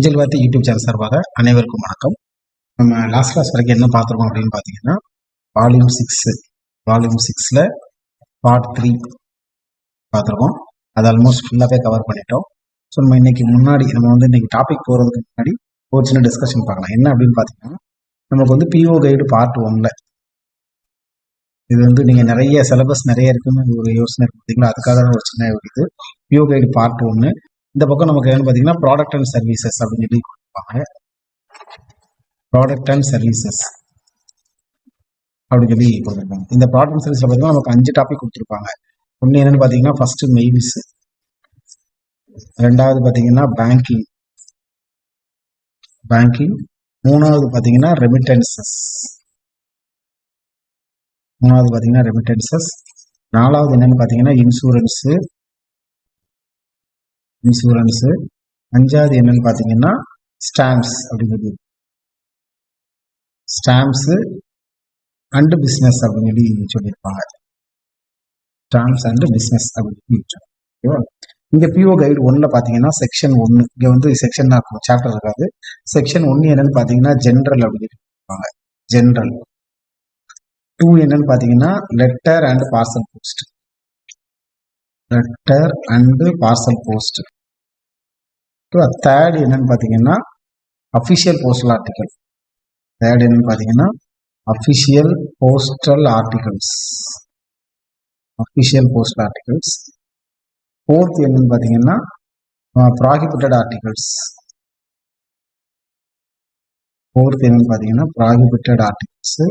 அஞ்சல் வார்த்தை YouTube channel சார்பாக அனைவருக்கும் வணக்கம். நம்ம லாஸ்ட் கிளாஸ் வரைக்கும் என்ன பார்த்துருக்கோம் அப்படின்னு பார்த்தீங்கன்னா வால்யூம் சிக்ஸ் வால்யூம் சிக்ஸில் பார்ட் த்ரீ பார்த்துருக்கோம். அது ஆல்மோஸ்ட் ஃபுல்லாகவே கவர் பண்ணிட்டோம். ஸோ நம்ம இன்னைக்கு முன்னாடி நம்ம வந்து இன்னைக்கு டாபிக் போகிறதுக்கு முன்னாடி ஒரு சின்ன டிஸ்கஷன் பார்க்கலாம். என்ன அப்படின்னு பார்த்தீங்கன்னா நமக்கு வந்து பிஓ கைடு பார்ட் ஒன்ல இது வந்து நீங்கள் நிறைய சிலபஸ் நிறைய இருக்குன்னு ஒரு யோசனை பார்த்தீங்களா அதுக்காக தான் ஒரு சின்ன இது. பிஓ கைடு பார்ட் ஒன்று இந்த பக்கம் நமக்கு என்னன்னு பார்த்தீங்கன்னா ப்ராடக்ட் அண்ட் சர்வீசஸ் அப்படின்னு சொல்லி கொடுப்பாங்க. ப்ராடக்ட் அண்ட் சர்வீசஸ் அப்படின்னு சொல்லி கொடுத்துருப்பாங்க இந்த ப்ராடக்ட் அண்ட் சர்வீஸ்ல பார்த்தீங்கன்னா நமக்கு அஞ்சு டாபிக் கொடுத்துருப்பாங்க. ஒன்று என்னன்னு பார்த்தீங்கன்னா ஃபர்ஸ்ட் மெயில்ஸ் ரெண்டாவது பார்த்தீங்கன்னா பேங்கிங் பேங்கிங் மூணாவது பார்த்தீங்கன்னா ரெமிட்டன்சஸ் மூணாவது பார்த்தீங்கன்னா ரெமிட்டன்சஸ் நாலாவது என்னன்னு பார்த்தீங்கன்னா இன்சூரன்ஸு இன்சூரன்ஸு அஞ்சாவது என்னன்னு பார்த்தீங்கன்னா ஸ்டாம்ப்ஸ் அப்படிங்கிறது. ஸ்டாம்ப்ஸு அண்டு பிஸ்னஸ் அப்படின்னு சொல்லி சொல்லியிருப்பாங்க. ஸ்டாம்ப்ஸ் அண்டு பிஸ்னஸ் அப்படின்னு சொல்லுவாங்க ஓகேவா இங்க பிஓ கைடு ஒன்ல பாத்தீங்கன்னா செக்ஷன் ஒன்னு இங்க வந்து செக்ஷன் தான் இருக்கும் சாப்டர் இருக்காது. செக்ஷன் ஒன்னு என்னன்னு பாத்தீங்கன்னா ஜென்ரல் அப்படின்னு சொல்லியிருப்பாங்க. ஜென்ரல் டூ என்னன்னு பாத்தீங்கன்னா letter and parcel post letter and parcel post third என்னன்னு பார்த்தீங்கன்னா அஃபிஷியல் போஸ்டல் ஆர்டிகல் தேர்ட் என்னன்னு பார்த்தீங்கன்னா official postal articles official postal articles fourth என்னன்னு பார்த்தீங்கன்னா ப்ராஹிபிட்டட் ஆர்டிகல்ஸ் ஃபோர்த் என்னன்னு பார்த்தீங்கன்னா ப்ராஹிபிட்டட் ஆர்டிகல்ஸு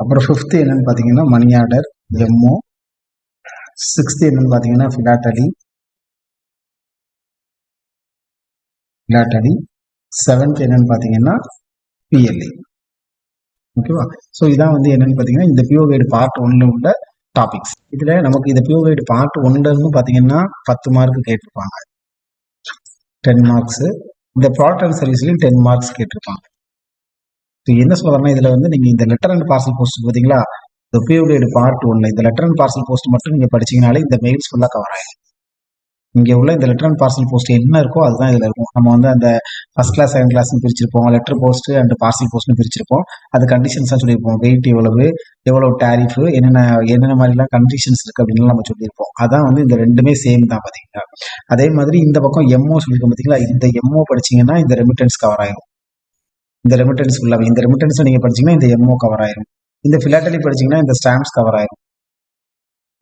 அப்புறம் ஃபிஃப்த் என்னன்னு பார்த்தீங்கன்னா மணி ஆர்டர் எம்ஓ சிக்ஸ்த் என்னன்னு பார்த்தீங்கன்னா ஃபிலாட்டலி ஃபிலாட்டலி செவன்த் என்னன்னு பார்த்தீங்கன்னா பிஎல்ஏ ஓகேவா ஸோ இதான் வந்து என்னன்னு பார்த்தீங்கன்னா இந்த பிஓ கைடு பார்ட் ஒன்ல உள்ள டாபிக்ஸ் இதுல நமக்கு இந்த பிஓ கைடு பார்ட் ஒன்ல பார்த்தீங்கன்னா பத்து மார்க் கேட்டிருப்பாங்க. டென் மார்க்ஸ் இந்த ப்ராடக்ட் அண்ட் சர்வீஸ்லயும் டென் மார்க்ஸ் கேட்டிருப்பாங்க. ஸோ என்ன சொல்ல இதில் இதுல வந்து நீங்க இந்த லெட்டர் அண்ட் பார்சல் போஸ்ட் பாத்தீங்களா இந்த பிஓ பார்ட் ஒன்று இந்த லெட்டர் அண்ட் பார்சல் போஸ்ட் மட்டும் நீங்கள் படிச்சீங்கனாலே இந்த மெயில்ஸ் ஃபுல்லாக கவர் ஆகிடும் இங்கே உள்ள இந்த லெட்டர் அண்ட் பார்சல் போஸ்ட் என்ன இருக்கோ அதுதான் இதில் இருக்கும். நம்ம வந்து அந்த ஃபஸ்ட் கிளாஸ் செகண்ட் கிளாஸ்னு பிரிச்சிருப்போம். லெட்டர் போஸ்ட் அண்ட் பார்சல் போஸ்ட்னு பிரிச்சிருப்போம். அது கண்டிஷன்ஸ் சொல்லியிருப்போம். வெயிட் எவ்வளவு எவ்வளோ டேரிஃப் என்னென்ன என்னென்ன மாதிரிலாம் கண்டிஷன்ஸ் இருக்குது அப்படின்னு நம்ம சொல்லியிருப்போம். அதான் வந்து இந்த ரெண்டுமே சேம் தான் பார்த்தீங்கன்னா அதே மாதிரி இந்த பக்கம் எம்ஓ சொல்லியிருக்கோம் பார்த்தீங்களா? இந்த எம்ஓ படிச்சிங்கன்னா இந்த ரெமிட்டன்ஸ் கவர் ஆகிடும் இந்த ரெமிட்டன்ஸ் ஃபுல்லாக இந்த ரெமிட்டன்ஸை நீங்கள் படிச்சீங்கன்னா இந்த எம்ஓ கவர் ஆயிரும். இந்த ஃபிலாட்டலி படிச்சீங்கன்னா இந்த ஸ்டாம்ப்ஸ் கவர் ஆயிரும்.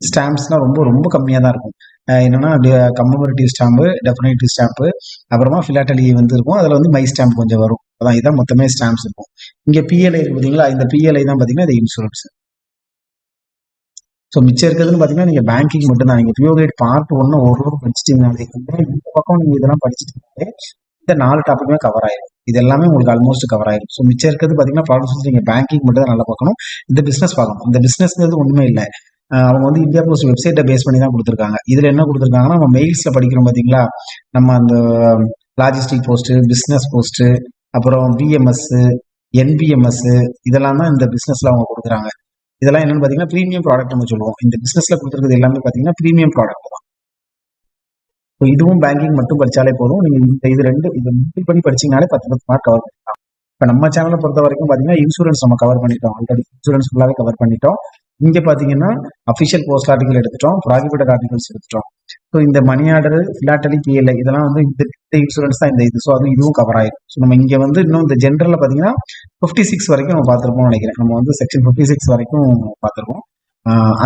ஸ்டாம்ப்ஸ்னால் ரொம்ப ரொம்ப கம்மியாக தான் இருக்கும். என்னென்னா என்னன்னா கம்மமரேட்டிவ் ஸ்டாம்பு டெஃபினேட்டிவ் ஸ்டாம்பு அப்புறமா ஃபிலாட்டலி வந்து இருக்கும். அதில் வந்து மை ஸ்டாம்ப் கொஞ்சம் வரும். அதான் இதான் மொத்தமே ஸ்டாம்ப்ஸ் இருக்கும். இங்கே பிஎல்ஐ இருக்கு பார்த்தீங்களா இந்த பிஎல்ஐ தான் பார்த்தீங்கன்னா இது இன்சூரன்ஸ் ஸோ மிச்சம் இருக்கிறதுன்னு பார்த்தீங்கன்னா நீங்கள் பேங்கிங் மட்டும் தான். நீங்கள் பிஓ கைட் பார்ட் ஒன்று ஒரு ஒரு படிச்சிட்டிங்கனாலே இந்த பக்கம் நீங்கள் இதெல்லாம் படிச்சிட்டிங்கனாலே இந்த நாலு டாப்பிக்குமே கவர் ஆயிடும் இது எல்லாமே உங்களுக்கு ஆல்மோஸ்ட் கவர் ஆயிடும் ஸோ மிச்சம் இருக்கிறது பார்த்தீங்கன்னா ப்ராடக்ட்ஸ் நீங்கள் பேங்கிங் மட்டும் தான் நல்லா பார்க்கணும். இந்த பிஸ்னஸ் பார்க்கணும். இந்த பிஸ்னஸ்ங்கிறது ஒன்றுமே இல்லை. அவங்க வந்து இந்தியா போஸ்ட் வெப்சைட்டை பேஸ் பண்ணி தான் கொடுத்துருக்காங்க. இதில் என்ன கொடுத்துருக்காங்கன்னா நம்ம மெயில்ஸில் படிக்கிறோம் பார்த்தீங்களா நம்ம அந்த லாஜிஸ்டிக் போஸ்ட்டு பிஸ்னஸ் போஸ்ட்டு அப்புறம் பிஎம்எஸ்ஸு என்பிஎம்எஸ்ஸு இதெல்லாம் தான் இந்த பிஸ்னஸில் அவங்க கொடுக்குறாங்க. இதெல்லாம் என்னென்னு பார்த்தீங்கன்னா ப்ரீமியம் ப்ராடக்ட் நம்ம சொல்லுவோம். இந்த பிஸ்னஸில் கொடுத்துருக்கிறது எல்லாமே பார்த்தீங்கன்னா ப்ரீமியம் ப்ராடக்ட் தான். ஸோ இதுவும் பேங்கிங் மட்டும் படித்தாலே போதும். நீங்கள் இந்த இது ரெண்டு இது மிங்கிள் பண்ணி படிச்சீங்கனாலே பத்து பத்து மார்க் கவர் பண்ணிக்கலாம். இப்போ நம்ம சேனலை பொறுத்த வரைக்கும் பார்த்தீங்கன்னா இன்சூரன்ஸ் நம்ம கவர் பண்ணிட்டோம். ஆல்ரெடி இன்சூரன்ஸ் ஃபுல்லாகவே கவர் பண்ணிட்டோம். இங்கே பார்த்தீங்கன்னா அஃபிஷியல் போஸ்ட் ஆர்டிகல் எடுத்துட்டோம். ப்ராகிபிட்டட் ஆர்டிகல்ஸ் எடுத்துட்டோம். ஸோ இந்த மணி ஆர்டர் ஃபிலாட்டலி பிஎல்ஐ இதெல்லாம் வந்து இந்த இன்சூரன்ஸ் தான் இந்த இது. ஸோ அது இதுவும் கவர் ஆயிடும் ஸோ நம்ம இங்கே வந்து இன்னும் இந்த ஜென்ரலில் பார்த்தீங்கன்னா ஃபிஃப்டி சிக்ஸ் வரைக்கும் நம்ம பார்த்துருப்போம்னு நினைக்கிறேன். நம்ம வந்து செக்ஷன் ஃபிஃப்டி சிக்ஸ் வரைக்கும் பார்த்துருக்கோம்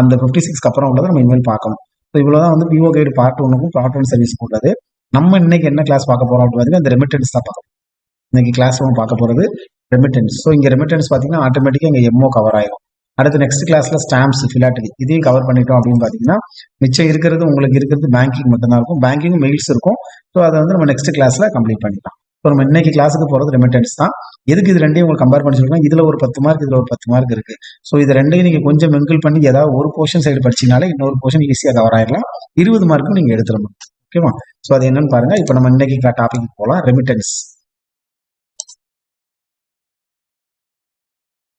அந்த ஃபிஃப்டி சிக்ஸ்க்கு அப்புறம் உள்ளதை நம்ம இனிமேல் பார்க்கணும். ஸோ இவ்வளவுதான் வந்து பிஓ கைடு பார்ட் ஒன்றுக்கும் பார்ட் ஒன் சர்வீஸ் உள்ளது. நம்ம இன்னைக்கு என்ன கிளாஸ் பார்க்க போகிறோம் அப்படின்னு பார்த்தீங்கன்னா இந்த ரெமிட்டன்ஸ் தான் பார்க்க போறோம். இன்னைக்கு கிளாஸ் ஒன்று பார்க்க போகிறது ரெமிட்டன்ஸ் ஸோ இங்கே ரெமிட்டன்ஸ் பார்த்தீங்கன்னா ஆட்டோமேட்டிக்காக இங்கே எம்ஓ கவர் ஆயிடும் அடுத்து நெக்ஸ்ட் கிளாஸ்ல ஸ்டாம்ப்ஸ் ஃபிலாட்டலி இதையும் கவர் பண்ணிட்டோம் அப்படின்னு பார்த்தீங்கன்னா மிச்சம் இருக்கிறது உங்களுக்கு இருக்கிறது பேங்கிங் மட்டும்தான் இருக்கும். பேங்கிங் மெயில்ஸ் இருக்கும். ஸோ அதை வந்து நம்ம நெக்ஸ்ட் கிளாஸ்ல கம்ப்ளீட் பண்ணிக்கலாம். இப்போ நம்ம இன்னைக்கு கிளாஸுக்கு போறது ரெமிட்டன்ஸ் தான். எதுக்கு இது ரெண்டையும் உங்களுக்கு கம்பேர் பண்ணி சொல்றேன் இதுல ஒரு பத்து மார்க் இதுல ஒரு பத்து மார்க் இருக்கு. ஸோ இது ரெண்டையும் நீங்க கொஞ்சம் மெங்கிள் பண்ணி ஏதாவது ஒரு போர்ஷன் சைடு படிச்சீங்கனாலே இன்னொரு போர்ஷன் ஈஸியாக கவர் ஆயிடலாம் இருபது மார்க்கும் நீங்க எடுத்துடணும். ஓகேவா ஸோ அது என்னன்னு பாருங்க. இப்போ நம்ம இன்னைக்கு டாபிக் போகலாம் ரெமிட்டன்ஸ்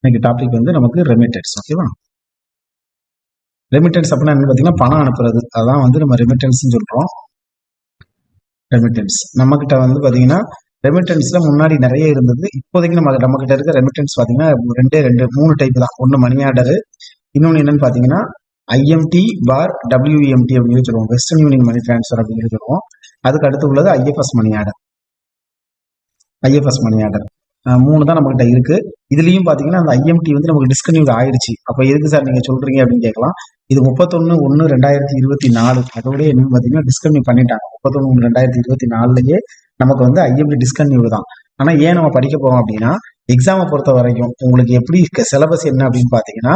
இன்னைக்கு டாபிக் வந்து நமக்கு ரெமிட்டன்ஸ் ஓகேவா ரெமிட்டன்ஸ் அப்படின்னா என்ன பார்த்தீங்கன்னா பணம் அனுப்புறது. அதான் வந்து நம்ம ரெமிட்டன்ஸ் சொல்கிறோம் ரெமிட்டன்ஸ் நம்ம கிட்ட வந்து பாத்தீங்கன்னா ரெமிட்டன்ஸ்ல முன்னாடி நிறைய இருந்தது. இப்போதைக்கு நம்ம நம்ம கிட்ட இருக்க ரெமிட்டன்ஸ் பாத்தீங்கன்னா ரெண்டே ரெண்டு மூணு டைப் தான். ஒன்னு மணி ஆர்டர் இன்னொன்னு என்னன்னு பாத்தீங்கன்னா ஐஎம்டி பார் டபிள்யூஎம்டி அப்படின்னு சொல்லுவோம். வெஸ்டர்ன் யூனியன் மணி டிரான்ஸ்ஃபர் அப்படின்னு சொல்லுவோம். அதுக்கு அடுத்து உள்ளது IFS money order IFS money order மூணு தான் நம்மகிட்ட இருக்கு. இதுலயும் பாத்தீங்கன்னா அந்த ஐஎம்டி வந்து நமக்கு டிஸ்கன்யூட் ஆயிடுச்சு. அப்ப எதுக்கு சார் நீங்க சொல்றீங்க அப்படின்னு கேட்கலாம். இது முப்பத்தொன்னு ஒன்னு ரெண்டாயிரத்தி இருபத்தி நாலு. அதோட என்னன்னு பாத்தீங்கன்னா டிஸ்கன்யூ பண்ணிட்டாங்க. முப்பத்தொன்னு ஒன்று ரெண்டாயிரத்தி இருபத்தி நாலுலயே நமக்கு வந்து ஐஎம்டி டிஸ்கன்யூ தான். ஆனா ஏன் நம்ம படிக்க போவோம் அப்படின்னா எக்ஸாமை பொறுத்த வரைக்கும் உங்களுக்கு எப்படி சிலபஸ் என்ன அப்படின்னு பாத்தீங்கன்னா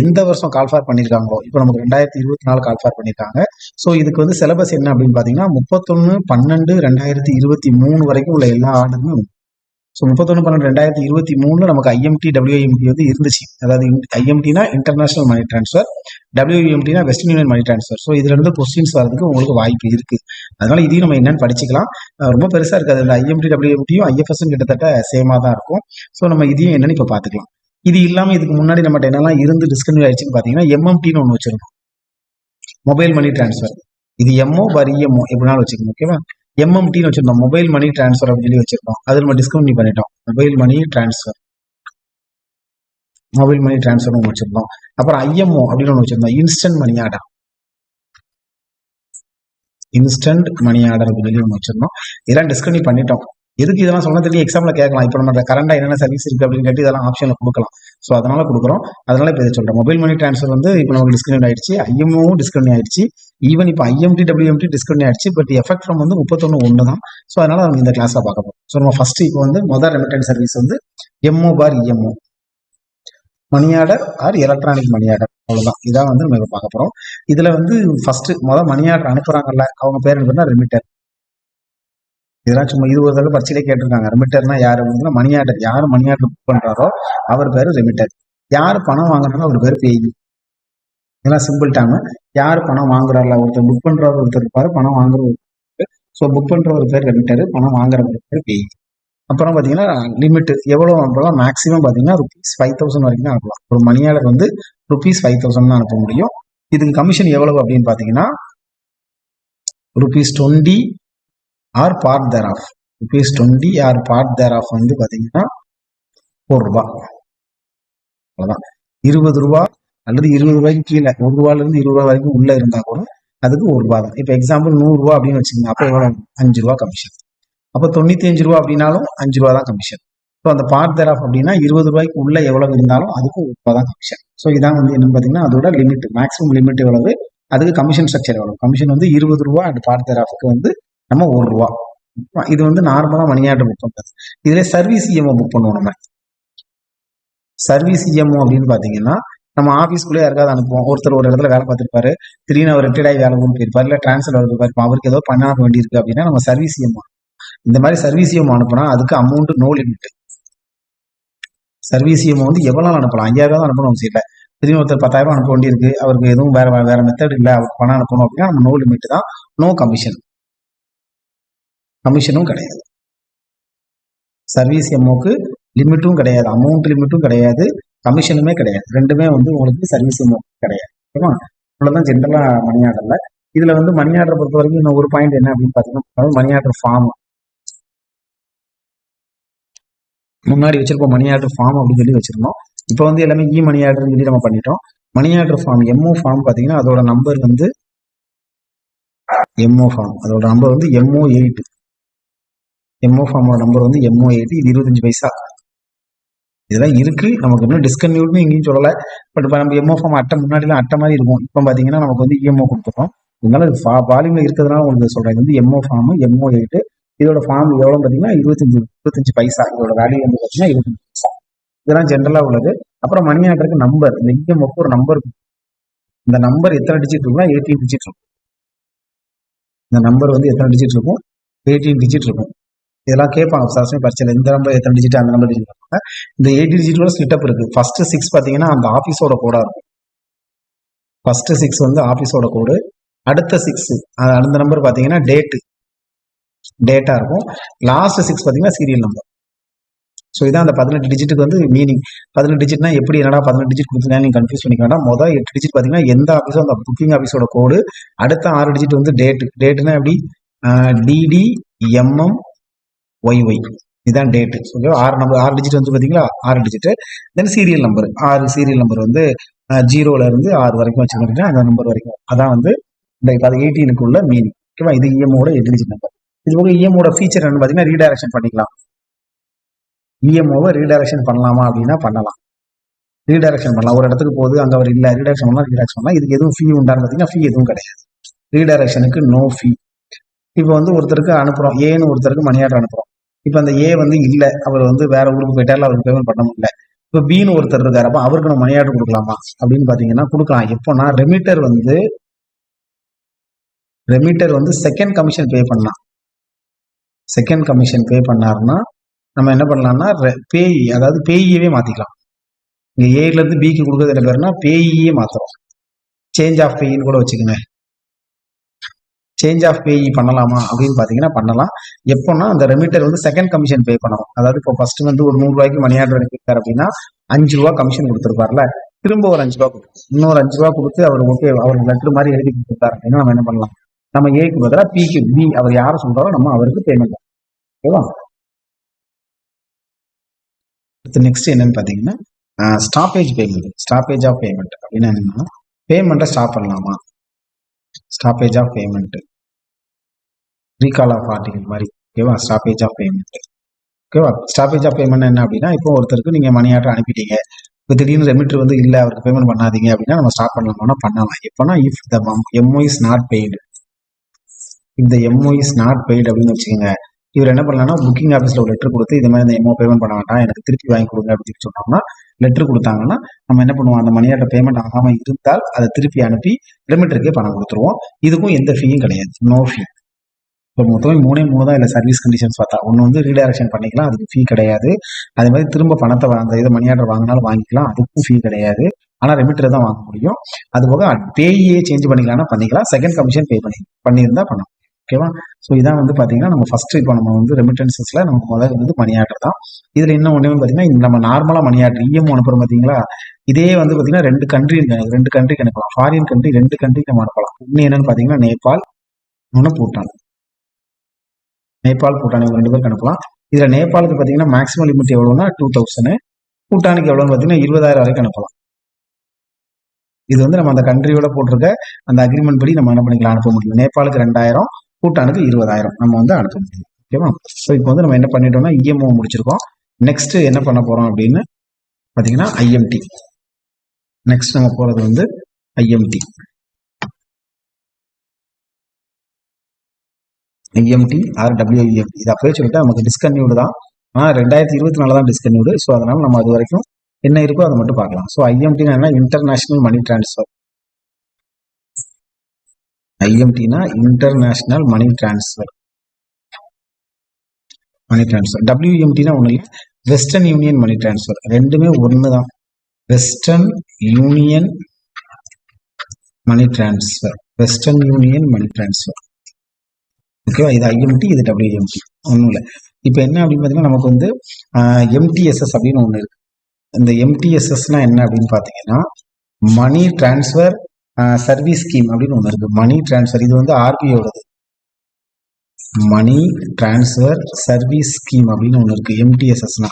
எந்த வருஷம் கால்ஃபார் பண்ணிருக்காங்களோ இப்போ நமக்கு ரெண்டாயிரத்தி இருபத்தி நாலு கால்ஃபார் பண்ணிருக்காங்க. ஸோ இதுக்கு வந்து சிலபஸ் என்ன அப்படின்னு பாத்தீங்கன்னா முப்பத்தொன்னு பன்னெண்டு ரெண்டாயிரத்தி இருபத்தி மூணு வரைக்கும் உள்ள எல்லா ஆண்டுமே ஸோ முப்பத்தொன்று பன்னெண்டு ரெண்டாயிரத்தி இருபத்தி மூணுல நமக்கு ஐஎம்டி டபிள்யூஎம்டி வந்து இருந்துச்சு. அதாவது ஐஎம்டினா international money transfer டபிள்யூஎம்டினா Western Union money transfer so இதுல இருந்து கொஸ்டின்ஸ் வரதுக்கு உங்களுக்கு வாய்ப்பு இருக்கு. அதனால இதையும் நம்ம என்னன்னு படிச்சுக்கலாம். ரொம்ப பெருசா இருக்காது. இந்த ஐஎம்டி டபிள்யூஎம்டியும் ஐஎஃப்எஸும் கிட்டத்தட்ட சேமா தான் இருக்கும். ஸோ நம்ம இதையும் என்னன்னு இப்போ பார்த்துக்கலாம் இது இல்லாம இதுக்கு முன்னாடி நம்மகிட்ட என்னெல்லாம் இருந்து டிஸ்கன்யூ ஆயிடுச்சுன்னு பாத்தீங்கன்னா எம்எம்டின்னு ஒன்று வச்சிருக்கோம். மொபைல் மணி டிரான்ஸ்ஃபர் இது எம்ஓ பார் இஎம்ஓ எப்படினாலும் வச்சுக்கணும் ஓகேவா எம்எம்டின்னு வச்சிருந்தோம். மொபைல் மணி டிரான்ஸ்ஃபர் அப்படின்னு சொல்லி வச்சிருந்தோம். அது நம்ம டிஸ்கவுண்ட் பண்ணிட்டோம். Mobile money transfer mobile money transfer ஒன்று வச்சிருந்தோம். அப்புறம் ஐஎம்ஓ அப்படின்னு ஒன்று வச்சிருந்தோம். Instant money order instant money order அப்படின்னு சொல்லி ஒன்று வச்சிருந்தோம். இதெல்லாம் டிஸ்கவுண்ட் பண்ணிட்டோம். எதுக்கு இதெல்லாம் சொன்ன தெரியும் கேட்கலாம். இப்போ நம்ம கரண்டா என்னென்ன சர்வீஸ் இருக்கு அப்படின்னு கேட்டு இதெல்லாம் ஆப்ஷன்ல கொடுக்கலாம். ஸோ அதனால கொடுக்குறோம். அதனால இப்போ இதை சொல்றேன் மொபைல் மணி டிரான்ஸ்ஃபர் வந்து இப்போ நமக்கு டிஸ்கவுண்ட் ஆயிடுச்சு. ஐஎம்ஓவும் டிஸ்கவுண்ட் ஆயிடுச்சு. ஈவன் இப்போ ஐஎம்டி டபிள்யூஎம்டி டிஸ்கவுண்ட் ஆயிடுச்சு பட் எஃபெக்ட் ஃப்ரம் வந்து முப்பத்தொன்று ஒன்று தான் ஸோ அதனால நம்ம இந்த கிளாஸ்ல பார்க்க போகிறோம் ஸோ நம்ம ஃபர்ஸ்ட் இப்போ வந்து மொதல் ரெமிட்டன்ஸ் சர்வீஸ் வந்து MO for EMO money order or electronic money order அவ்வளோதான் இதான் வந்து நம்ம இப்போ பார்க்க போகிறோம் இதில் வந்து ஃபர்ஸ்ட் மொதல் மணி ஆர்டர் அனுப்புகிறாங்கல்ல அவங்க பேர் என்ன ரெமிட்டர் இதெல்லாம் சும்மா இது ஒரு தடவை பரீட்சையிலே கேட்டிருக்காங்க. ரெமிட்டர்னா யார்? அப்படின்னா மணி ஆர்டர் யார் மணி ஆர்டர் புக் பண்ணுறாரோ அவர் பேர் ரெமிட்டர் யார் பணம் வாங்குறாரோ அவர் பேர் பேய். இதெல்லாம் சிம்பிள் டேம் யார் பணம் வாங்குறாருல? ஒருத்தர் புக் பண்ணுறவர் ஒருத்தர் இருப்பார் பணம் வாங்குற ஒருத்தர் ஸோ புக் பண்ணுற ஒரு பேர் ரெமிட்டர் பணம் வாங்குறவர் பேர் பேய் அப்புறம் பார்த்தீங்கன்னா லிமிட் எவ்வளோ அனுப்பலாம்? மேக்ஸிமம் பார்த்தீங்கன்னா ருபீஸ் ஃபைவ் தௌசண்ட் வரைக்கும் தான் அனுப்பலாம். ஒரு மணியாளர் வந்து ருபீஸ் ஃபைவ் தௌசண்ட் தான் அனுப்ப முடியும். இதுக்கு கமிஷன் எவ்வளவு அப்படின்னு பார்த்தீங்கன்னா rupees twenty or part thereof rupees twenty or part thereof வந்து பார்த்தீங்கன்னா ஒரு ரூபா. அவ்வளோதான் இருபது ரூபா அல்லது இருபது ரூபாய்க்கு கீழே ஒரு ரூபால இருந்து இருபது ரூபா வரைக்கும் உள்ள இருந்தா கூட அதுக்கு ஒரு ரூபா தான். இப்போ எக்ஸாம்பிள் நூறு ரூபா அப்படின்னு வச்சுக்கோங்க அப்போ அஞ்சு ரூபா கமிஷன் அப்போ தொண்ணூத்தி அஞ்சு ரூபா அப்படின்னாலும் அஞ்சு ரூபா தான் கமிஷன் ஸோ அந்த பார்ட் தேர் ஆஃப் அப்படின்னா இருபது ரூபாய்க்கு உள்ள எவ்வளவு இருந்தாலும் அதுக்கு ஒரு ரூபா தான் கமிஷன் ஸோ இதான் வந்து என்னன்னு பார்த்தீங்கன்னா அதோட லிமிட் மேக்ஸிமம் லிமிட் எவ்வளவு? அதுக்கு கமிஷன் ஸ்ட்ரக்சர் எவ்வளவு? கமிஷன் வந்து இருபது ரூபா அண்ட் பார்ட் தேர் ஆஃப்க்கு வந்து நம்ம ஒரு ரூபா. இது வந்து நார்மலாக மணி ஆர்டர் புக் பண்ணுறது இதுல சர்வீஸ் இஎம்ஓ புக் பண்ணுவோம் நம்ம. சர்வீஸ் இஎம்ஓ அப்படின்னு பார்த்தீங்கன்னா நம்ம ஆஃபீஸ்க்குள்ளே யாருக்காவது அனுப்புவோம். ஒருத்தர் ஒரு இடத்துல வேலை பார்த்துருப்பாரு. திடீர்னு அவர் ரிட்டையர்ட் வேலை ஊருக்கு போயிருப்பாரு. இல்லை டிரான்ஸ்ஃபர் போயிருப்பாரு. அவருக்கு ஏதோ பண்ண வேண்டியிருக்கு அப்படின்னா நம்ம சர்வீஸ் இந்த மாதிரி சர்வீஸ் அனுப்புனா அதுக்கு அமௌண்ட் நோ லிமிட் சர்வீஸ் வந்து எவ்வளோ நாள் அனுப்பலாம்? ஐயாயிரம் தான் அனுப்பணும் அவசியம் இல்லை. திடீர்னு ஒருத்தர் பத்தாயிரம் அனுப்ப வேண்டியிருக்கு. அவருக்கு எதுவும் வேற வேற மெத்தட் இல்லை. அவருக்கு பணம் அனுப்பணும் அப்படின்னா நம்ம நோ லிமிட் தான். நோ கமிஷன் கமிஷனும் கிடையாது. சர்வீஸ் எம்ஓக்கு லிமிட்டும் கிடையாது. அமௌண்ட் லிமிட்டும் கிடையாது. கமிஷனுமே கிடையாது. ரெண்டுமே வந்து உங்களுக்கு சர்வீஸ் கிடையாது. ஓகேவா? இவ்வளவுதான் ஜென்ரலாக மணி ஆர்டரில் இதில் வந்து மணி ஆர்டர் பொறுத்த வரைக்கும் இன்னும் ஒரு பாயிண்ட் என்ன அப்படின்னு பார்த்தீங்கன்னா மணி ஆர்டர் ஃபார்ம் முன்னாடி வச்சிருப்போம் மணி ஆர்டர் ஃபார்ம் அப்படின்னு சொல்லி வச்சிருந்தோம். இப்போ வந்து எல்லாமே இ மணி ஆர்டர்னு சொல்லி நம்ம பண்ணிட்டோம். Money order form MO form பார்த்தீங்கன்னா அதோட நம்பர் வந்து எம்ஓ ஃபார்ம் அதோட நம்பர் வந்து எம்ஓ எயிட் எம்ஓ ஃபார்மோட நம்பர் வந்து எம்ஓ எயிட் இது இருபத்தஞ்சு பைசா. இதெல்லாம் இருக்கு. நமக்கு இன்னும் டிஸ்கன்யூட்னு எங்கேயும் சொல்லலை. பட் இப்போ நம்ம எம்ஓ ஃபார்ம் அட்டை முன்னாடிலாம் அட்டை மாதிரி இருக்கும். இப்போ பார்த்தீங்கன்னா நமக்கு வந்து இஎம்ஓ கொடுத்துருக்கோம் இதனால இது வால்யூம்ல இருக்கிறதுனால உங்களுக்கு சொல்கிறேன் இது வந்து எம்ஓ ஃபார்ம் எம்ஓ எயிட்டு இதோட ஃபார்ம் எவ்வளோ பார்த்தீங்கன்னா இருபத்தஞ்சு இருபத்தஞ்சு பைசா. இதோட வேல்யூ வந்து பார்த்தீங்கன்னா இருபத்தஞ்சு பைசா. இதெல்லாம் ஜென்ரலாக உள்ளது. அப்புறம் மணி ஆர்டருக்கு நம்பர் இந்த இஎம்ஓக்கு ஒரு நம்பர் இந்த நம்பர் எத்தனை டிஜிட் இருக்குன்னா எயிட்டீன் டிஜிட் இருக்கும். இந்த நம்பர் வந்து எத்தனை டிஜிட் இருக்கும்? எயிட்டீன் டிஜிட் இருக்கும். இதெல்லாம் கேட்பாங்க. சாசமே பரிச்சையில் இந்த நம்பர் எத்தனை டிஜிட் அந்த நம்பர் டிஜிட் இருப்பாங்க இந்த எயிட்டி டிஜிட்டோட ஸ்லிட்டப் இருக்கு. ஃபர்ஸ்ட் சிக்ஸ் பார்த்தீங்கன்னா அந்த ஆஃபீஸோட கோடா இருக்கும். ஃபர்ஸ்ட் சிக்ஸ் வந்து ஆஃபீஸோட கோடு அடுத்த சிக்ஸ் அந்த நம்பர் பார்த்தீங்கன்னா டேட்டு டேட்டா இருக்கும். லாஸ்ட் சிக்ஸ் பார்த்தீங்கன்னா சீரியல் நம்பர் ஸோ இதான் அந்த பதினெட்டு டிஜிட்டுக்கு வந்து மீனிங் பதினெட்டு டிஜிட்னா எப்படி என்னடா பதினெட்டு டிஜிட் கொடுத்துருந்தா கன்ஃபியூஸ் பண்ணிக்க வேண்டாம் மொதல் எட்டு டிஜிட் பார்த்தீங்கன்னா எந்த ஆஃபீஸோ அந்த புக்கிங் ஆஃபீஸோட கோடு அடுத்த ஆறு டிஜிட் வந்து டேட்டு டேட்டுனா எப்படி? டிடி எம்எம் ஒய்ஒய் இதுதான் டேட்டு ஓகே ஆறு நம்பர் ஆறு டிஜிட் வந்து பார்த்தீங்களா ஆறு டிஜிட்டு தென் சீரியல் நம்பர் ஆறு சீரியல் நம்பர் வந்து ஜீரோல இருந்து ஆறு வரைக்கும் வச்சுக்கிட்டீங்கன்னா அந்த நம்பர் வரைக்கும். அதான் வந்து இந்த அது எயிட்டீனுக்குள்ள மீனிங் ஓகேவா இது இஎம்மோட எட்டு டிஜிட் நம்பர் இது போக இஎம்மோட ஃபீச்சர் என்னன்னு பார்த்தீங்கன்னா ரீடைரக்ஷன் பண்ணிக்கலாம். இஎம்ஓவை ரீடைரக்ஷன் பண்ணலாமா அப்படின்னா பண்ணலாம். ரீடைரக்ஷன் பண்ணலாம். ஒரு இடத்துக்கு போகுது அங்கே அவர் இல்லை ரீடைரக்ஷன் பண்ணலாம் ரீடைரக்ஷன் பண்ணலாம். இதுக்கு எதுவும் ஃபீ உண்டான்னு பார்த்தீங்கன்னா ஃபீ எதுவும் கிடையாது. ரீடைரக்ஷனுக்கு நோ ஃபீ இப்போ வந்து ஒருத்தருக்கு அனுப்புகிறோம் ஏன்னு ஒருத்தருக்கு மணி ஆர்டர் இப்போ அந்த ஏ வந்து இல்லை. அவர் வந்து வேற ஊருக்கு போயிட்டாரு அவருக்கு பேமெண்ட் பண்ண முடியல. இப்போ பின்னு ஒருத்தர் இருக்காரு. அப்போ அவருக்கு நம்ம மணி ஆர்டர் கொடுக்கலாமா? அப்படின்னு பார்த்தீங்கன்னா கொடுக்கலாம். எப்போனா ரெமிட்டர் வந்து ரெமிட்டர் வந்து செகண்ட் கமிஷன் பே பண்ணலாம். செகண்ட் கமிஷன் பே பண்ணாருன்னா நம்ம என்ன பண்ணலாம்னா பேய் அதாவது பேயியவே e மாற்றிக்கலாம் இங்கே ஏலேருந்து பிக்கு கொடுக்கறது என்ன பேருனா பேயியே e மாற்றுறோம் சேஞ்ச் ஆஃப் பேயின்னு கூட வச்சுக்கோங்க. சேஞ்ச் ஆஃப் பேஇ பண்ணலாமா அப்படின்னு பார்த்தீங்கன்னா பண்ணலாம். எப்போன்னா அந்த ரெமிட்டர் வந்து செகண்ட் கமிஷன் பே பண்ணணும். அதாவது இப்போ ஃபர்ஸ்ட் வந்து ஒரு நூறு ரூபாய்க்கு மணி ஆர்டர் அனுப்பியிருக்காரு அப்படின்னா அஞ்சு ரூபா கமிஷன் கொடுத்துருப்பார்ல திரும்ப ஒரு அஞ்சு ரூபா கொடுக்கும் இன்னொரு அஞ்சு ரூபா கொடுத்து அவர் ஓகே அவர் லெட்டர் மாதிரி எழுதி கொடுத்துருக்காரு அப்படின்னா நம்ம என்ன பண்ணலாம்? நம்ம ஏக்கு பதிலாக பிக்கு பி அவர் யாரை சொல்றாரோ நம்ம அவருக்கு பேமெண்ட் ஓகேவா? நெக்ஸ்ட் என்னன்னு பார்த்தீங்கன்னா stoppage payment stoppage of payment அப்படின்னு என்னன்னா பேமெண்ட்டை ஸ்டாப் பண்ணலாமா? Stoppage of payment recall of article மாதிரி. ஓகேவா ஸ்டாப்பேஜ் ஆஃப் பேமெண்ட் ஓகேவா ஸ்டாப்பேஜ் ஆஃப் பேமெண்ட் என்ன அப்படின்னா இப்போ ஒருத்தருக்கு நீங்கள் மணி ஆர்டர் அனுப்பிட்டீங்க. இப்போ திடீர்னு ரெமிட்டர் வந்து இல்லை அவருக்கு பேமெண்ட் பண்ணாதீங்க அப்படின்னா நம்ம ஸ்டாப் பண்ணலாம்னா பண்ணலாம். எப்போனா if the MO is not paid இந்த எம்ஓ இஸ் நாட் பெய்டு அப்படின்னு வச்சுக்கோங்க. இவர் என்ன பண்ணலாம்னா புக்கிங் ஆஃபீஸில் ஒரு லெட்டர் கொடுத்து இது மாதிரி இந்த எம்ஓ பேமெண்ட் பண்ண வேண்டாம் எனக்கு திருப்பி வாங்கி கொடுங்க அப்படின்னு சொன்னோம்னா லெட்டர் கொடுத்தாங்கன்னா நம்ம என்ன பண்ணுவோம்? அந்த மணியாட்ட பேமெண்ட் ஆகாமல் இருந்தால் அதை திருப்பி அனுப்பி ரெமிட்டருக்கே பணம் கொடுத்துருவோம். இதுக்கும் எந்த ஃபீயும் கிடையாது. நோ ஃபீ இப்போ மொத்தம் மூணே மூணு தான் இல்லை சர்வீஸ் கண்டிஷன்ஸ் பார்த்தா. ஒன்று வந்து ரீடைரக்ஷன் பண்ணிக்கலாம் அதுக்கு ஃபீ கிடையாது. அதே மாதிரி திரும்ப பணத்தை அந்த இதை மணி ஆர்டர் வாங்கினாலும் வாங்கிக்கலாம் அதுக்கும் ஃபீ கிடையாது. ஆனால் ரெமிட்டர் தான் வாங்க முடியும். அது போக பேயே சேஞ்ச் பண்ணிக்கலாம்னா பண்ணிக்கலாம். செகண்ட் கமிஷன் பே பண்ணி பண்ணியிருந்தா பண்ணலாம். ஓகேவா ஸோ இதான் வந்து பார்த்தீங்கன்னா நம்ம ஃபர்ஸ்ட் இப்போ நம்ம வந்து ரெமிட்டன்சஸில் நமக்கு முதல்ல வந்து மணி ஆர்டர் தான். இதில் இன்னும் ஒன்று பார்த்தீங்கன்னா நம்ம நார்மலாக மணி ஆர்டர் இஎம் அனுப்புறோம் பார்த்தீங்களா இதே வந்து பார்த்தீங்கன்னா ரெண்டு கண்ட்ரி ரெண்டு கண்ட்ரிக்கு அனுப்பலாம். ஃபாரின் கண்ட்ரி ரெண்டு கண்ட்ரிக்கு நம்ம அனுப்பலாம். இன்னும் என்னன்னு பார்த்தீங்கன்னா நேபாள் இன்னொன்று பூட்டான். நேபாள் பூட்டான் இவங்க ரெண்டு பேருக்கு அனுப்பலாம். இதுல நேபாளுக்கு பாத்தீங்கன்னா மேக்ஸிமம் லிமிட் எவ்வளோன்னா டூ தௌசண்ட் பூட்டானுக்கு எவ்வளவுன்னு பாத்தீங்கன்னா இருபதாயிரம் வரைக்கும் அனுப்பலாம். இது வந்து நம்ம அந்த கண்ட்ரியோட போட்டிருக்க அந்த அக்ரிமெண்ட் படி நம்ம என்ன பண்ணிக்கலாம் அனுப்ப முடியும். நேபாளுக்கு ரெண்டாயிரம் பூட்டானுக்கு இருபதாயிரம் நம்ம வந்து அனுப்ப முடியும். ஓகேவா ஸோ இப்போ வந்து நம்ம என்ன பண்ணிட்டோம்னா இஎம்ஓ முடிச்சிருக்கோம். நெக்ஸ்ட் என்ன பண்ண போறோம் அப்படின்னு பாத்தீங்கன்னா ஐஎம்டி நெக்ஸ்ட் நம்ம போறது வந்து ஐஎம்டி ஐஎம்டி ஆர் டபிள்யூஎம்டி இது அப்பவே சொல்லிட்டு நமக்கு டிஸ்கன்யூடு தான். ஆனால் ரெண்டாயிரத்தி இருபத்தி நாலு தான் டிஸ்கன்யூடு ஸோ அதனால நம்ம அது வரைக்கும் என்ன இருக்கோ அதை மட்டும் பார்க்கலாம். ஸோ ஐஎம்டினா என்ன? International money transfer ஐஎம்டினா international money transfer money transfer டபிள்யூஎம்டினா ஒன்றும் இல்லை. வெஸ்டர்ன் யூனியன் மணி டிரான்ஸ்ஃபர் ரெண்டுமே ஒன்று தான் Western Union money transfer Western Union money transfer ஓகேவா இது ஐஎம்டி இது டபிள்யூஎம்டி ஒன்றும் இல்லை. இப்போ என்ன அப்படின்னு பார்த்தீங்கன்னா நமக்கு வந்து எம்டிஎஸ்எஸ் அப்படின்னு ஒன்று இருக்கு. இந்த எம்டிஎஸ்எஸ்னா என்ன அப்படின்னு பார்த்தீங்கன்னா மணி டிரான்ஸ்ஃபர் சர்வீஸ் ஸ்கீம் அப்படின்னு ஒன்று இருக்கு. மணி டிரான்ஸ்ஃபர் இது வந்து ஆர்பிஐயோடது மணி டிரான்ஸ்ஃபர் சர்வீஸ் ஸ்கீம் அப்படின்னு ஒன்று இருக்கு எம்டிஎஸ்எஸ்னா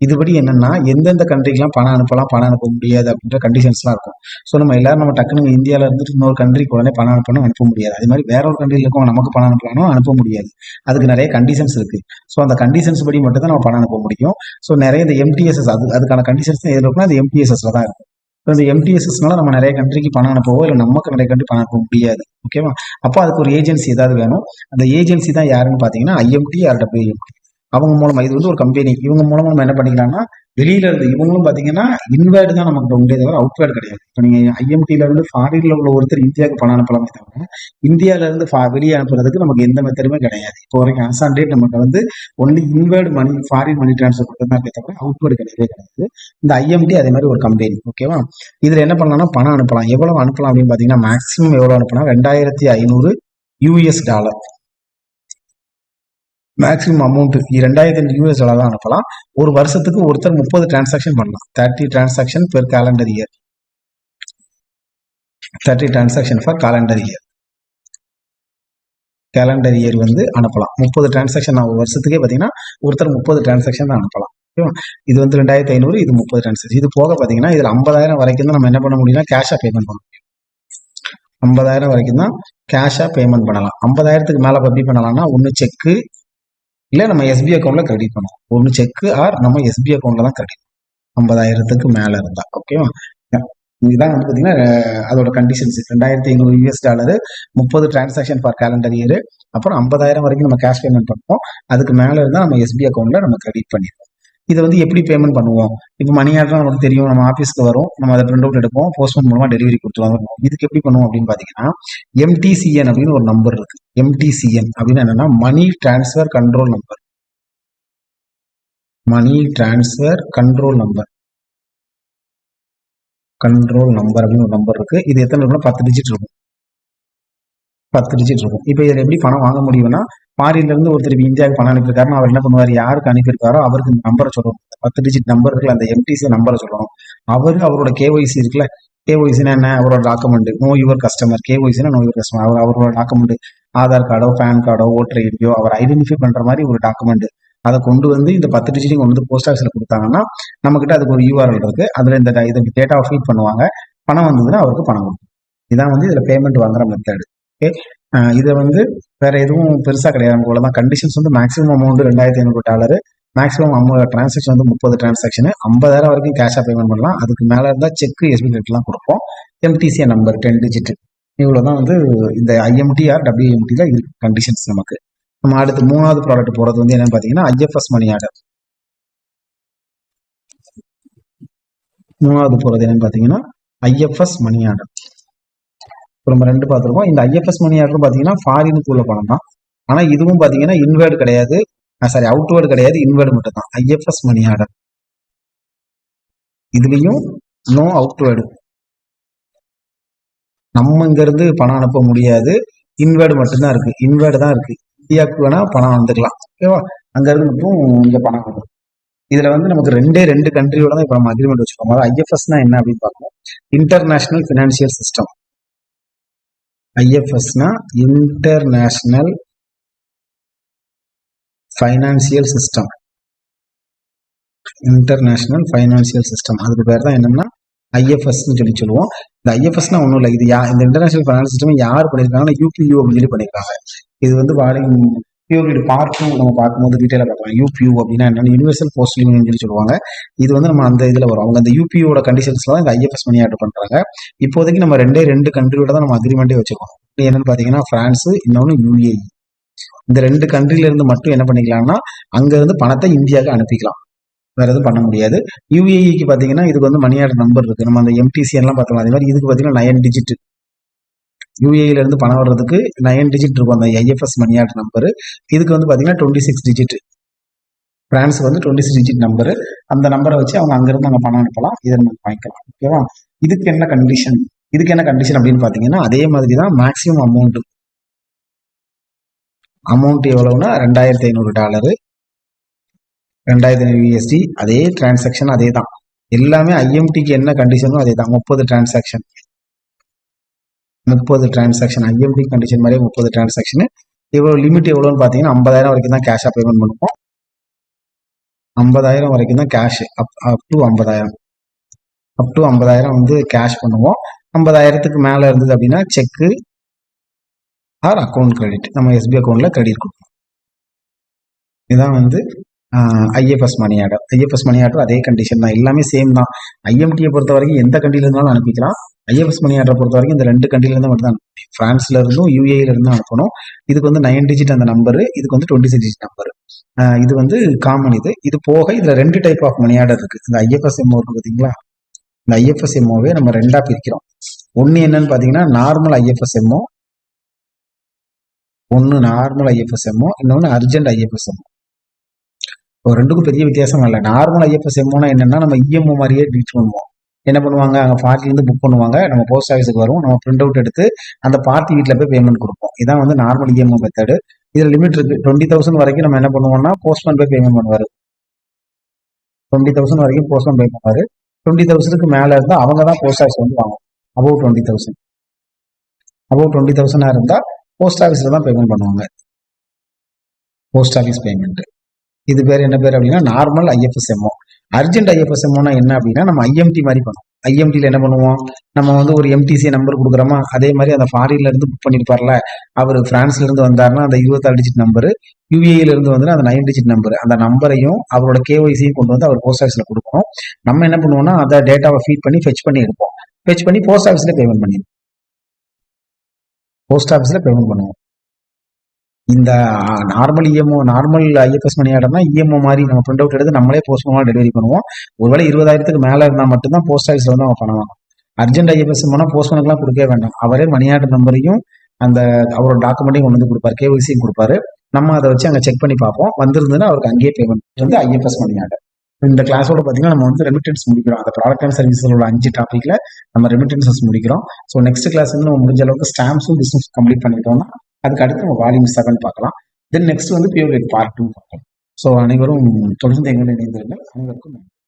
இதுபடி என்னன்னா எந்தெந்த கண்ட்ரிக்கெலாம் பணம் அனுப்பலாம் பணம் அனுப்ப முடியாது அப்படின்ற கண்டிஷன்ஸ்லாம் இருக்கும். ஸோ நம்ம எல்லாரும் நம்ம டக்குனு இந்தியாவில் இருந்துட்டு இன்னொரு கண்ட்ரிக்கு உடனே பணம் அனுப்பணும் அனுப்ப முடியாது. அதே மாதிரி வேற ஒரு கண்ட்ரியில் இருக்கவங்க நமக்கு பணம் அனுப்பலாம்னு அனுப்ப முடியாது. அதுக்கு நிறைய கண்டிஷன்ஸ் இருக்கு. ஸோ அந்த கண்டிஷன்ஸ் படி மட்டும் தான் நம்ம பணம் அனுப்ப முடியும். ஸோ நிறைய இந்த எம்டிஎஸ்எஸ் அது அதுக்கான கண்டிஷன்ஸ் எதில் இருக்குன்னா அது எம்டிஎஸ்எஸ்ல தான் இருக்கும் ஸோ இந்த எம்டிஎஸ்எஸ்னால நம்ம நிறைய கண்ட்ரிக்கு பணம் அனுப்பவோ இல்லை நமக்கு நிறைய கண்ட்ரி பணம் அனுப்ப முடியாது. ஓகேவா அப்போ அதுக்கு ஒரு ஏஜென்சி ஏதாவது வேணும். அந்த ஏஜென்சி தான் யாருன்னு பார்த்தீங்கன்னா ஐஎம்டி ஆர் டபிள்யூஎம்டி அவங்க மூலமா. இது வந்து ஒரு கம்பெனி இவங்க மூலமா நம்ம என்ன பண்ணிக்கலாம்னா வெளியில இருந்து இவங்களும் பாத்தீங்கன்னா இன்வேர்டு தான் நமக்கு உண்டே தவிர அவுட்வேர்டு கிடையாது. இப்போ நீங்க ஐஎம்டில இருந்து ஃபாரின்ல உள்ள ஒருத்தர் இந்தியாவுக்கு பணம் அனுப்பலாமே தவிர இந்தியால இருந்து வெளியே அனுப்புறதுக்கு நமக்கு எந்த மெத்தடுமே கிடையாது. இப்போ வரைக்கும் அசான் டேட் நமக்கு வந்து only inward money foreign money transfer மட்டும் தவிர அவுட்வேர்டு கிடையவே கிடையாது. இந்த ஐஎம்டி அதே மாதிரி ஒரு கம்பெனி ஓகேவா இதுல என்ன பண்ணலாம்னா பணம் அனுப்பலாம். எவ்வளவு அனுப்பலாம் அப்படின்னு பாத்தீங்கன்னா மேக்ஸிமம் எவ்வளவு அனுப்பலாம் ரெண்டாயிரத்தி ஐநூறு யூஎஸ் டாலர் மேக்ஸிமம் அமௌண்ட் ரெண்டாயிரத்தி யூஎஸ் டாலர் தான் அனுப்பலாம். ஒரு வருஷத்துக்கு ஒருத்தர் முப்பது டிரான்சாக்ஷன் பண்ணலாம். Thirty transaction per calendar year thirty transaction for calendar year calendar year வந்து அனுப்பலாம். முப்பது டிரான்சாக்ஷன் ஒரு வருஷத்துக்கே பார்த்தீங்கன்னா ஒருத்தர் முப்பது டிரான்சாக்ஷன் தான் அனுப்பலாம். ஓகேவா? இது வந்து ரெண்டாயிரத்தி ஐநூறு இது முப்பது டிரான்சாக்ஷன் இது போக பார்த்தீங்கன்னா இதில் ஐம்பதாயிரம் வரைக்கும் தான் நம்ம என்ன பண்ண முடியும்னா கேஷாக பேமெண்ட் பண்ண முடியும் ஐம்பதாயிரம் வரைக்கும் தான் கேஷாக பேமெண்ட் பண்ணலாம். ஐம்பதாயிரத்துக்கு மேலே எப்படி பண்ணலாம்னா ஒன்று செக்கு இல்லை நம்ம எஸ்பி அக்கௌண்ட்ல கிரெடிட் பண்ணுவோம் ஒன்று செக்கு ஆர் நம்ம எஸ்பி அக்கௌண்ட்ல தான் கிரெடிட் ஐம்பதாயிரத்துக்கு மேலே இருந்தா ஓகேவா இதுதான் வந்து பார்த்தீங்கன்னா அதோட கண்டிஷன்ஸ் ரெண்டாயிரத்தி ஐநூறு யூஎஸ் டாலரு முப்பது டிரான்சாக்ஷன் ஃபார் கேலண்டர் இயர் அப்புறம் ஐம்பதாயிரம் வரைக்கும் நம்ம கேஷ் பேமெண்ட் பண்ணுவோம் அதுக்கு மேலே இருந்தால் நம்ம எஸ்பி அக்கௌண்ட்ல நம்ம கிரெடிட் பண்ணிடுவோம் இதை வந்து எப்படி பேமெண்ட் பண்ணுவோம்? இப்போ மணி ஆர்டர் நமக்கு தெரியும். நம்ம ஆஃபீஸ்க்கு வரும். நம்ம அதை பிரிண்ட் அவுட் எடுப்போம் போஸ்ட்மேன் மூலமாக டெலிவரி கொடுத்துருவாங்க இதுக்கு எப்படி பண்ணுவோம் அப்படின்னு பார்த்தீங்கன்னா எம்டிசிஎன் அப்படின்னு ஒரு நம்பர் இருக்கு. எம்டிசிஎன் அப்படின்னு என்னன்னா money transfer control number money transfer control number control number அப்படின்னு ஒரு நம்பர் இருக்கு. இது எத்தனை இருக்குன்னா பத்து டிஜிட் இருக்கும். பத்து டிஜிட் இருக்கும். இப்போ இதில் எப்படி பணம் வாங்க முடியும்னா ஃபாரின்ல இருந்து ஒருத்தர் இந்தியாவுக்கு பணம் அனுப்பியிருக்காருன்னா அவர் என்ன பண்ணுவார்? யாருக்கு அனுப்பியிருக்காரோ அவருக்கு இந்த நம்பரை சொல்லணும் பத்து டிஜிட் நம்பர் இருக்குல்ல அந்த எம்டிசி நம்பரை சொல்லணும் அவரு அவரோட கேஒய்சி இருக்குல்ல கேஒய்சினா என்ன? அவரோட டாக்குமெண்ட் நோ யுவர் கஸ்டமர் கேஒய்சினா நோ யுவர் கஸ்டமர் அவர் அவரோட டாக்குமெண்ட் ஆதார் கார்டோ பேன் கார்டோ ஓட்டர் ஐடியோ அவர் ஐடென்டிஃபை பண்ற மாதிரி ஒரு டாக்குமெண்ட் அதை கொண்டு வந்து இந்த பத்து டிஜிட்டையும் கொண்டு வந்து போஸ்ட் ஆஃபீஸில் கொடுத்தாங்கன்னா நம்மக்கிட்ட அதுக்கு ஒரு யூஆர்எல் இருக்கு. அதுல இந்த இதை டேட்டா ஃபீட் பண்ணுவாங்க. பணம் வந்ததுன்னா அவருக்கு பணம் கொடுக்கும் இதான் வந்து இதுல பேமெண்ட் வாங்குற மெத்தட் ஓகே இதை வந்து வேற எதுவும் பெருசா கிடையாது. நமக்கு தான். கண்டிஷன்ஸ் வந்து மேக்ஸிமம் அமௌண்ட் ரெண்டாயிரத்தி ஐநூறு டாலர். மேக்ஸிமம் அமௌண்ட் டிரான்சாக்ஷன் வந்து முப்பது டிரான்சாக்ஷன் ஐம்பதாயிரம் வரைக்கும் கேஷா பேமெண்ட் பண்ணலாம். அதுக்கு மேல இருந்தா செக் எஸ்பி ரேட்லாம் கொடுப்போம். எம்டிசிஏ நம்பர் டென் டிஜிட் இவ்வளவுதான் வந்து இந்த ஐஎம்டி ஆர் தான் இருக்கு கண்டிஷன்ஸ் நமக்கு. நம்ம அடுத்து மூணாவது ப்ராடக்ட் போறது வந்து என்னன்னு பாத்தீங்கன்னா ஐஎஃப்எஸ் மணி ஆர்டர் மூணாவது போறது என்னன்னு பாத்தீங்கன்னா ஐஎஃப்எஸ் மணி ஆர்டர் இப்போ நம்ம ரெண்டு பார்த்துருக்கோம். இந்த ஐஎஃப்எஸ் மணி ஆர்டர் பார்த்தீங்கன்னா ஃபாரினுக்கு உள்ள பணம் தான் ஆனால் இதுவும் பார்த்தீங்கன்னா இன்வேர்டு கிடையாது. சாரி அவுட்வேர்டு கிடையாது. இன்வேர்டு மட்டும் தான் ஐஎஃப்எஸ் மணி ஆர்டர் இதுலேயும் நோ அவுட்வேர்டு நம்ம இங்கேருந்து பணம் அனுப்ப முடியாது. இன்வேர்டு மட்டும்தான் இருக்கு. இன்வேர்டு தான் இருக்கு. இந்தியாவுக்கு வேணா பணம் வந்துக்கலாம் ஓகேவா அங்கேருந்து மட்டும் இங்கே பணம் வந்துடும் இதுல வந்து நமக்கு ரெண்டே ரெண்டு கண்ட்ரியோட தான் இப்போ நம்ம அக்ரிமெண்ட் வச்சுக்கோம் ஐஎஃப்எஸ்னா என்ன அப்படின்னு பார்க்கணும் international financial system ஐஎஃப்எஸ்னா international financial system international financial system அதுக்கு பேர் தான் என்னன்னா ஐஎஃப்எஸ்ன்னு சொல்லி சொல்லுவோம். இந்த ஐஎஃப்எஸ்னா ஒன்றும் இல்லை. இது யா இந்த இன்டர்நேஷனல் ஃபைனான்ஸ் சிஸ்டம் யார் பண்ணியிருக்காங்கன்னா யூபியூ அப்படின்னு சொல்லி பண்ணியிருக்காங்க இது வந்து வாடகை பியூரிட் பார்ட் டூ நம்ம பார்க்கும்போது டீட்டெயிலாக பார்க்கலாம். யூபியூ அப்படின்னா என்னென்ன யூனிவர்சல் போஸ்ட் யூனியன் சொல்லி சொல்லுவாங்க. இது வந்து நம்ம அந்த இதில் வரும். அவங்க அந்த யூபியோட கண்டிஷன்ஸ்ல தான் இந்த ஐஎஃப்எஸ் மணி ஆர்டர் பண்ணுறாங்க இப்போதைக்கு நம்ம ரெண்டே ரெண்டு கண்ட்ரியோட தான் நம்ம அக்ரிமெண்ட்டே வச்சிருக்கோம். இது என்னன்னு பார்த்தீங்கன்னா பிரான்ஸ் இன்னொன்று யூஏஇ இந்த ரெண்டு கண்ட்ரில இருந்து மட்டும் என்ன பண்ணிக்கலாம்னா அங்கேருந்து பணத்தை இந்தியாவுக்கு அனுப்பிக்கலாம். வேற எதுவும் பண்ண முடியாது. யூஏஇக்கு பார்த்தீங்கன்னா இதுக்கு வந்து மணி ஆர்டர் நம்பர் இருக்கு. நம்ம அந்த எம்டிசிஎன்லாம் பார்த்தோம் அதே மாதிரி இதுக்கு பார்த்தீங்கன்னா நயன் டிஜிட் யூஏஇல இருந்து பணம் வர்றதுக்கு நயன் டிஜிட் இருக்கும். அந்த ஐஎஃப்எஸ் மணி ஆர்டர் நம்பர் இதுக்கு வந்து பார்த்தீங்கன்னா டுவெண்ட்டி சிக்ஸ் டிஜிட் பிரான்ஸுக்கு வந்து டுவெண்ட்டி சிக்ஸ் டிஜிட் நம்பர் அந்த நம்பரை வச்சு அவங்க அங்கிருந்து அங்கே பணம் அனுப்பலாம். இதை நம்ம வாங்கிக்கலாம். ஓகேவா இதுக்கு என்ன கண்டிஷன் இதுக்கு என்ன கண்டிஷன் அப்படின்னு பார்த்தீங்கன்னா அதே மாதிரி தான் மேக்ஸிமம் அமௌண்ட் அமௌண்ட் எவ்வளவுனா ரெண்டாயிரத்தி ஐநூறு டாலரு ரெண்டாயிரத்தி ஐநூறு யூஎஸ்டி அதே டிரான்சாக்ஷன் அதே தான் எல்லாமே ஐஎம்டிக்கு என்ன கண்டிஷனோ அதே தான் முப்பது டிரான்சாக்ஷன் முப்பது டிரான்சாக்ஷன் ஐஎம்டி கண்டிஷன் மாதிரி முப்பது டிரான்சாக்ஷன் இவ்வளோ லிமிட் எவ்வளோன்னு பார்த்தீங்கன்னா ஐம்பதாயிரம் வரைக்கும் தான் கேஷாக பேமெண்ட் பண்ணுவோம். ஐம்பதாயிரம் வரைக்கும் தான் கேஷ் அப் அப் டு ஐம்பதாயிரம். அப் டு ஐம்பதாயிரம் வந்து கேஷ் பண்ணுவோம். ஐம்பதாயிரத்துக்கு மேலே இருந்தது அப்படின்னா செக்கு ஆர் அக்கௌண்ட் கிரெடிட் நம்ம எஸ்பி அக்கௌண்ட்டில் கிரெடிட் கொடுப்போம். இதுதான் வந்து IFS money order IFS money order அதே கண்டிஷன் தான். எல்லாமே சேம் தான். ஐஎம்டியை பொறுத்த வரைக்கும் எந்த கண்டியில் இருந்தாலும் அனுப்பிக்கலாம். ஐஎஃப்எஸ் மணி ஆர்டரை பொறுத்த வரைக்கும் இந்த ரெண்டு கண்ட்ரிலேருந்து மட்டும் தான் அனுப்பணும். பிரான்ஸ்ல இருந்தும் யூஏல இருந்தும் அனுப்பணும். இதுக்கு வந்து நைன் டிஜிட் அந்த நம்பரு இதுக்கு வந்து டுவெண்ட்டி சிக்ஸ் டிஜிட் நம்பர் இது வந்து காமன் இது. இது போக இதுல ரெண்டு டைப் ஆஃப் மணி ஆர்டர் இருக்கு. இந்த ஐஎஃப்எஸ் எம்ஓ இருக்கு இந்த ஐஎஃப்எஸ் எம்ஓவே நம்ம ரெண்டா பிரிக்கிறோம். ஒன்று என்னன்னு பார்த்தீங்கன்னா நார்மல் ஐஎஃப்எஸ் எம்ஓ ஒன்று நார்மல் ஐஎஃப்எஸ்எம்மோ இன்னொன்று அர்ஜென்ட் ஐஎஃப்எஸ்எம்மோ இப்போ ரெண்டுக்கும் பெரிய வித்தியாசம் இல்லை. நார்மல் ஐஎஃப்எஸ்எம்மோனா என்னன்னா நம்ம இஎம்ஓ மாதிரியே ட்ரீட் பண்ணுவோம். என்ன பண்ணுவாங்க? அங்கே பார்ட்டிலேருந்து புக் பண்ணுவாங்க. நம்ம போஸ்ட் ஆஃபீஸுக்கு வருவோம். நம்ம பிரிண்ட் அவுட் எடுத்து அந்த பார்ட்டி வீட்டில் போய் பேமெண்ட் கொடுப்போம். இதான் வந்து நார்மல் இஎம்ஐ மெத்தடு இதில் லிமிட் இருக்கு. டுவெண்ட்டி தௌசண்ட் வரைக்கும் நம்ம என்ன பண்ணுவோம்னா போஸ்ட்மேன் போய் பேமெண்ட் பண்ணுவார். டுவெண்ட்டி தௌசண்ட் வரைக்கும் போஸ்ட்மேன் பே பண்ணுவார். டுவெண்ட்டி தௌசண்ட்க்கு மேலே இருந்தால் அவங்க தான் போஸ்ட் ஆஃபீஸ் வந்து வாங்கும் above twenty thousand above twenty தௌசண்டாக இருந்தால் போஸ்ட் ஆஃபீஸில் தான் பேமெண்ட் பண்ணுவாங்க. போஸ்ட் ஆஃபீஸ் பேமெண்ட்டு இது பேர் என்ன பேர் அப்படின்னா நார்மல் ஐஎஃப்எஸ்எம்ஓ அர்ஜென்ட் ஐஎஃப்எஸ்எம்ஓனா என்ன அப்படின்னா நம்ம ஐஎம்டி மாதிரி பண்ணுவோம் ஐஎம்டியில் என்ன பண்ணுவோம்? நம்ம வந்து ஒரு எம்டிசி நம்பர் கொடுக்குறோமா? அதே மாதிரி அந்த ஃபாரின்ல இருந்து புக் பண்ணியிருப்பார்ல அவர் பிரான்ஸ்ல இருந்து வந்தாருன்னா அந்த இருபத்தாறு டிஜிட் நம்பர் யூஏல இருந்து வந்து அந்த நைன் டிஜிட் நம்பர் அந்த நம்பரையும் அவரோட கேஒய்சியும் கொண்டு வந்து அவர் போஸ்ட் ஆஃபீஸில் கொடுக்கணும். நம்ம என்ன பண்ணுவோம்னா அதை டேட்டாவை ஃபீட் பண்ணி ஃபெச் பண்ணி எடுப்போம். ஃபெச் பண்ணி போஸ்ட் ஆஃபீஸில் பேமெண்ட் பண்ணிடுவோம். போஸ்ட் ஆஃபீஸில் பேமெண்ட் பண்ணுவோம். இந்த normal EMO normal IFS money ஆர்டர்னா EMO மாதிரி நம்ம பிரிண்ட் அவுட் எடுத்து நம்மளே போஸ்ட் மூலமாக டெலிவரி பண்ணுவோம். ஒருவேளை இருபதாயிரத்துக்கு மேலே இருந்தால் மட்டும்தான் போஸ்ட் ஆஃபீஸில் வந்து அவங்க பண்ணுவாங்க. அர்ஜென்ட் ஐஎஃப்எஸ் போனால் போஸ்ட்மேனுக்குலாம் கொடுக்கவே வேண்டாம். அவரே மணி ஆர்டர் நம்பரையும் அந்த அவரோட டாக்குமெண்ட்டையும் கொண்டு வந்து கொடுப்பாரு. கேஒய்சியும் கொடுப்பாரு. நம்ம அதை வச்சு அங்கே செக் பண்ணி பார்ப்போம். வந்திருந்ததுன்னா அவருக்கு அங்கேயே பேமெண்ட் வந்து ஐஎஃப்எஸ் மணி ஆர்டர் இந்த கிளாஸோட பார்த்தீங்கன்னா நம்ம வந்து ரெமிட்டன்ஸ் முடிக்கிறோம். அந்த ப்ராடக்ட் அண்ட் சர்வீஸில் உள்ள அஞ்சு டாப்பிக்கில் நம்ம ரெமிட்டன்சஸ் முடிக்கிறோம். ஸோ நெக்ஸ்ட் கிளாஸ் வந்து நம்ம முடிஞ்ச அளவுக்கு ஸ்டாம்ப்ஸும் பிஸ்னஸ் கம்ப்ளீட் பண்ணிட்டோம்னா அதுக்கு அடுத்து நம்ம வால்யூம் செவன் பார்க்கலாம். தென் நெக்ஸ்ட் வந்து பியூர் பார்ட் டூ பார்க்கலாம். ஸோ அனைவரும் தொடர்ந்து எங்களை இணைந்திருங்கள். அனைவருக்கும் நன்றி.